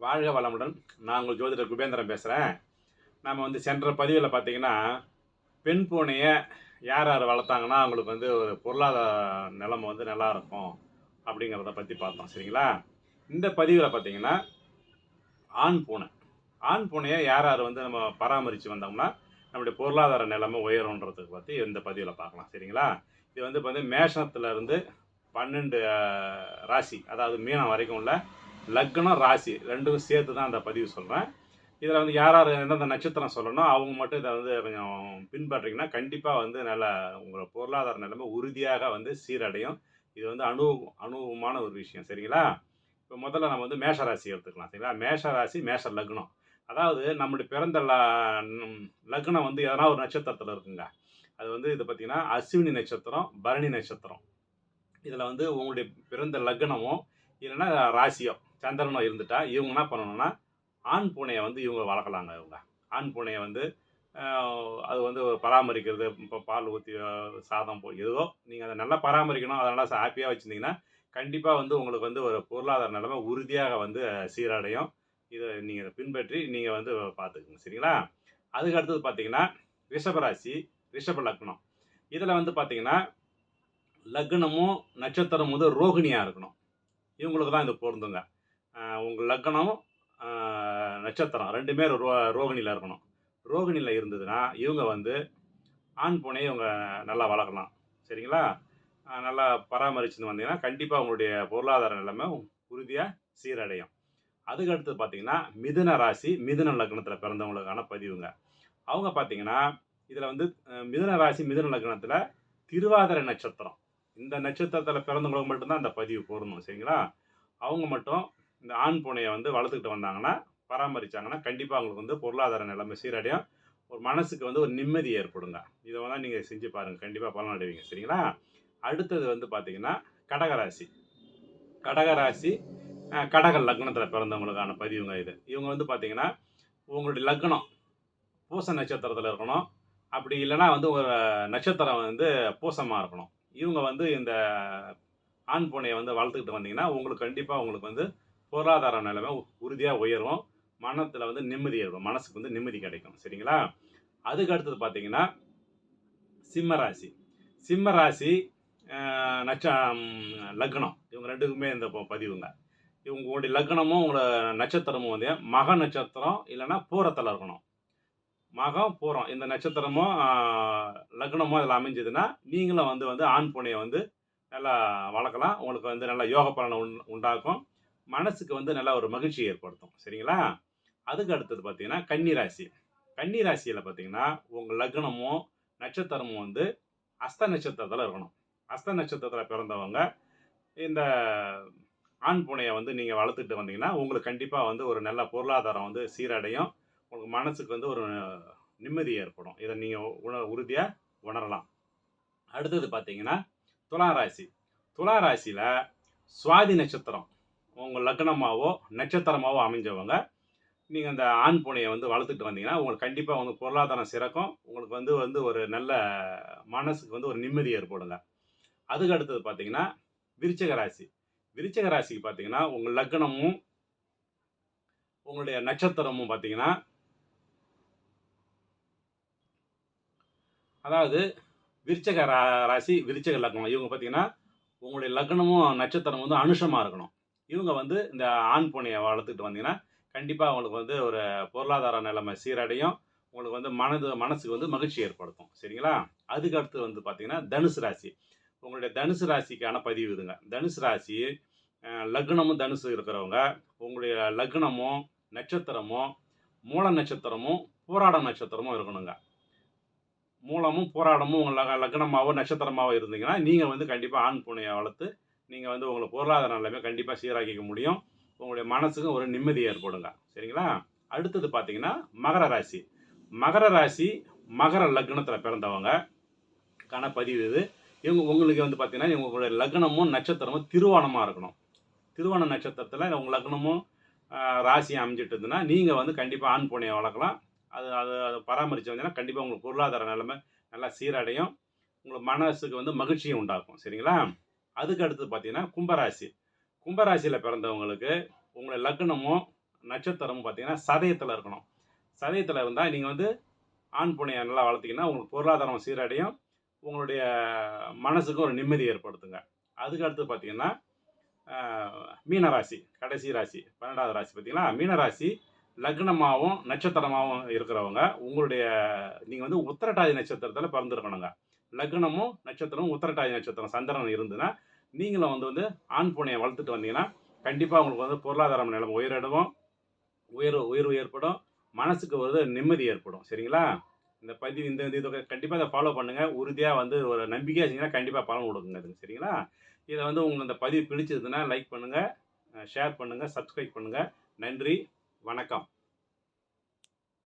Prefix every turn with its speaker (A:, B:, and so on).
A: வாழ்க வளமுடன். நான் உங்கள் ஜோதிடர் குபேந்திரன் பேசுகிறேன் நம்ம வந்து சென்ற பதிவில் பார்த்தீங்கன்னா பெண் பூனையை யார் யார் வளர்த்தாங்கன்னா அவங்களுக்கு வந்து ஒரு பொருளாதார நிலைமை வந்து நல்லா இருக்கும் அப்படிங்கிறத பற்றி பார்த்தோம். சரிங்களா? இந்த பதிவில் பார்த்தீங்கன்னா ஆண் பூனை. ஆண் பூனையை யார் யார் வந்து நம்ம பராமரித்து வந்தோம்னா நம்முடைய பொருளாதார நிலைமை உயரும்ன்றதுக்கு பற்றி இந்த பதிவில் பார்க்கலாம். சரிங்களா? இது வந்து இப்போ வந்து மேஷத்துலேருந்து பன்னெண்டு ராசி அதாவது மீனம் வரைக்கும் உள்ள லக்னம் ராசி ரெண்டும் சேர்த்து தான் அந்த பதிவு சொல்கிறேன் இதில் வந்து யார் யார் எந்தெந்த நட்சத்திரம் சொல்லணும் அவங்க மட்டும் இதை வந்து கொஞ்சம் பின்பற்றிங்கன்னா கண்டிப்பாக வந்து நல்ல உங்களோட பொருளாதார நிலைமை உறுதியாக வந்து சீரடையும். இது வந்து அனு அனுபவமான ஒரு விஷயம் சரிங்களா? இப்போ முதல்ல நம்ம வந்து மேஷராசி எடுத்துக்கலாம் சரிங்களா? மேஷ ராசி மேஷ லக்னம். அதாவது நம்முடைய பிறந்த லக்னம் வந்து எதனா ஒரு நட்சத்திரத்தில் இருக்குங்க. அது வந்து இது பார்த்தீங்கன்னா அஸ்வினி நட்சத்திரம் பரணி நட்சத்திரம். இதில் வந்து உங்களுடைய பிறந்த லக்னமும் இல்லைன்னா ராசியோ சந்திரனோ இருந்துட்டா இவங்க என்ன பண்ணணும்னா ஆண் பூனையை வந்து இவங்க வளர்க்கலாங்க இவங்க. ஆண் பூனையை வந்து அது வந்து ஒரு பராமரிக்கிறது இப்போ பால் ஊற்றி சாதம் போ ஏதோ நீங்கள் அதை நல்லா பராமரிக்கணும். அதை நல்லா ஹாப்பியாக வச்சுருந்தீங்கன்னா கண்டிப்பாக வந்து உங்களுக்கு வந்து ஒரு பொருளாதார நிலைமை உறுதியாக வந்து சீரடையும். இதை நீங்கள் பின்பற்றி நீங்கள் வந்து பார்த்துக்குங்க. சரிங்களா? அதுக்கு அடுத்தது பார்த்தீங்கன்னா ரிஷபராசி ரிஷப லக்னம். இதில் வந்து பார்த்தீங்கன்னா லக்னமும் நட்சத்திரம் வந்து ரோகிணியாக இருக்கணும். இவங்களுக்கு தான் இது பொருந்துங்க. உங்கள் லக்னம் நட்சத்திரம். ரெண்டுமே ரோ ரோகிணியில் இருக்கணும். ரோகிணியில் இருந்ததுன்னா இவங்க வந்து ஆண் பூனையை இவங்க நல்லா வளர்க்கலாம். சரிங்களா? நல்லா பராமரிச்சுன்னு வந்தீங்கன்னா கண்டிப்பாக உங்களுடைய பொருளாதார நிலைமை உறுதியாக சீரடையும். அதுக்கடுத்து பார்த்தீங்கன்னா மிதுன ராசி மிதுன லக்னத்தில் பிறந்தவங்களுக்கான பதிவுங்க. அவங்க பார்த்தீங்கன்னா இதில் வந்து மிதுன ராசி மிதுன லக்னத்தில் திருவாதிரை நட்சத்திரம். இந்த நட்சத்திரத்தில் பிறந்தவங்களுக்கு மட்டும்தான் அந்த பதிவு பொருந்தும் சரிங்களா? அவங்க மட்டும் இந்த ஆண் பூனையை வந்து வளர்த்துக்கிட்டு வந்தாங்கன்னா பராமரிச்சாங்கன்னா கண்டிப்பாக அவங்களுக்கு வந்து பொருளாதார நிலைமை சீரடையும். ஒரு மனசுக்கு வந்து ஒரு நிம்மதி ஏற்படுங்க. இதை வந்து நீங்கள் செஞ்சு பாருங்கள் கண்டிப்பாக பலன் அடைவீங்க. சரிங்களா? அடுத்தது வந்து பார்த்தீங்கன்னா கடகராசி. கடகராசி கடக லக்னத்தில் பிறந்தவங்களுக்கான பதிவுங்க இது. இவங்க வந்து பார்த்தீங்கன்னா உங்களுடைய லக்னம் பூச நட்சத்திரத்தில் இருக்கணும். அப்படி இல்லைன்னா வந்து ஒரு நட்சத்திரம் வந்து பூசமாக இருக்கணும். இவங்க வந்து இந்த ஆண் பூனையை வந்து வளர்த்துக்கிட்டு வந்தீங்கன்னா உங்களுக்கு கண்டிப்பாக உங்களுக்கு வந்து பொருளாதார நிலைமை உறுதியாக உயரும். மனத்தில் வந்து நிம்மதி இருக்கும். மனசுக்கு வந்து நிம்மதி கிடைக்கும். சரிங்களா? அதுக்கு அடுத்தது பார்த்தீங்கன்னா சிம்ம ராசி. சிம்ம ராசி நட்ச லக்னம். இவங்க ரெண்டுக்குமே இந்த ப- பதிவுங்க. இவங்களுடைய லக்னமும் உங்களோட நட்சத்திரமும் வந்து மக நட்சத்திரம் இல்லைன்னா பூரத்தில் இருக்கணும். மகம் பூரம். இந்த நட்சத்திரமும் லக்னமோ லக்னமும் அமைஞ்சதுன்னா நீங்களும் வந்து வந்து ஆண் புனையை வந்து நல்லா வளர்க்கலாம். உங்களுக்கு வந்து நல்லா யோக பலனை உண் உண்டாக்கும். மனசுக்கு வந்து நல்லா ஒரு மகிழ்ச்சி ஏற்படுத்தும். சரிங்களா? அதுக்கு அடுத்தது பார்த்தீங்கன்னா கன்னிராசி. கன்னிராசியில் பார்த்தீங்கன்னா உங்கள் லக்னமும் நட்சத்திரமும் வந்து அஸ்த நட்சத்திரத்தில் இருக்கணும். அஸ்த நட்சத்திரத்தில் பிறந்தவங்க இந்த ஆண் பூனையை வந்து நீங்கள் வளர்த்துட்டு வந்தீங்கன்னா உங்களுக்கு கண்டிப்பாக வந்து ஒரு நல்ல பொருளாதாரம் வந்து சீரடையும். உங்களுக்கு மனசுக்கு வந்து ஒரு நிம்மதி ஏற்படும். இதை நீங்கள் உண உறுதியாக உணரலாம். அடுத்தது பார்த்தீங்கன்னா துளாராசி. ராசி ராசியில் சுவாதி நட்சத்திரம். உங்கள் லக்னமாவோ நட்சத்திரமாவோ அமைஞ்சவங்க நீங்கள் அந்த ஆண் பூனையை வந்து வளர்த்துட்டு வந்தீங்கன்னா உங்களுக்கு கண்டிப்பாக வந்து பொருளாதாரம் சிறக்கும். உங்களுக்கு வந்து வந்து ஒரு நல்ல மனசுக்கு வந்து ஒரு நிம்மதி ஏற்படுங்க. அதுக்கு அடுத்தது பார்த்தீங்கன்னா விருச்சக ராசி. விருச்சக ராசிக்கு பார்த்தீங்கன்னா உங்கள் லக்னமும் உங்களுடைய நட்சத்திரமும் பார்த்தீங்கன்னா அதாவது விருச்சக ரா ராசி விருச்சக லக்னம் இவங்க பார்த்தீங்கன்னா உங்களுடைய லக்னமும் நட்சத்திரம் வந்து அனுஷமாக இருக்கணும். இவங்க வந்து இந்த ஆண் பூனையை வளர்த்துட்டு வந்தீங்கன்னா கண்டிப்பாக உங்களுக்கு வந்து ஒரு பொருளாதார நிலைமை சீரடையும். உங்களுக்கு வந்து மனது மனசுக்கு வந்து மகிழ்ச்சி ஏற்படுத்தும். சரிங்களா? அதுக்கு அடுத்து வந்து பார்த்தீங்கன்னா தனுசு ராசி. உங்களுடைய தனுசு ராசிக்கான பதிவு இதுங்க. தனுசு ராசி லக்னமும் தனுசு இருக்கிறவங்க. உங்களுடைய லக்னமும் நட்சத்திரமும் மூல நட்சத்திரமும் போராட நட்சத்திரமும் இருக்கணுங்க. மூலமும் போராடமும் உங்கள் லக்னமாகவோ நட்சத்திரமாகவோ இருந்தீங்கன்னா நீங்கள் வந்து கண்டிப்பாக ஆண் பூனையை வளர்த்து நீங்கள் வந்து உங்களை பொருளாதார நிலைமை கண்டிப்பாக சீராக்கிக்க முடியும். உங்களுடைய மனசுக்கும் ஒரு நிம்மதி ஏற்படுங்க. சரிங்களா? அடுத்தது பார்த்தீங்கன்னா மகர ராசி. மகர ராசி மகர லக்னத்தில் பிறந்தவங்க. கணப்பதிவு பதிவு இது. இவங்க உங்களுக்கு வந்து பார்த்தீங்கன்னா உங்களுடைய லக்னமும் நட்சத்திரமும் திருவோணமாக இருக்கணும். திருவோண நட்சத்திரத்தில் உங்கள் லக்னமும் ராசி அமைஞ்சிட்டு இருந்ததுன்னா நீங்கள் வந்து கண்டிப்பாக ஆண் பூனையை வளர்க்கலாம். அது அது அதை பராமரித்து வந்தீங்கன்னா கண்டிப்பாக உங்களுக்கு பொருளாதார நிலைமை நல்லா சீரடையும். உங்களுக்கு மனசுக்கு வந்து மகிழ்ச்சியும் உண்டாக்கும் சரிங்களா? அதுக்கு அடுத்து பார்த்தீங்கன்னா கும்பராசி. கும்பராசியில் பிறந்தவங்களுக்கு உங்களுடைய லக்னமும் நட்சத்திரமும் பார்த்தீங்கன்னா சதயத்தில் இருக்கணும். சதயத்தில் இருந்தால் நீங்கள் வந்து ஆண் புனையை நல்லா வளர்த்தீங்கன்னா உங்களுக்கு பொருளாதாரம் சீரடையும். உங்களுடைய மனசுக்கு ஒரு நிம்மதி ஏற்படுத்துங்க. அதுக்கு அடுத்து பார்த்தீங்கன்னா மீனராசி கடைசி ராசி பன்னெண்டாவது ராசி பார்த்தீங்கன்னா மீனராசி லக்னமாகவும் நட்சத்திரமாகவும் இருக்கிறவங்க உங்களுடைய நீங்கள் வந்து உத்திரட்டாதி நட்சத்திரத்தில் பிறந்திருக்கணுங்க. லக்னமும் நட்சத்திரமும் உத்திரட்டாதி நட்சத்திரம் சந்திரன் இருந்துன்னா நீங்களும் வந்து வந்து ஆண் பூனையை வளர்த்துட்டு வந்தீங்கன்னா கண்டிப்பாக உங்களுக்கு வந்து பொருளாதாரம் நிலைமை உயரிடுவோம் உயர்வு உயர்வு ஏற்படும். மனசுக்கு ஒரு நிம்மதி ஏற்படும். சரிங்களா? இந்த பதிவு இந்த இந்த கண்டிப்பாக இதை ஃபாலோ பண்ணுங்கள் உறுதியாக வந்து ஒரு நம்பிக்கையாக செஞ்சீங்கன்னா கண்டிப்பாக பலன் கொடுக்குங்க அதுங்க சரிங்களா? இதை வந்து உங்களுக்கு இந்த பதிவு பிடிச்சதுன்னா லைக் பண்ணுங்கள் ஷேர் பண்ணுங்கள் சப்ஸ்கிரைப் பண்ணுங்கள் நன்றி வணக்கம்.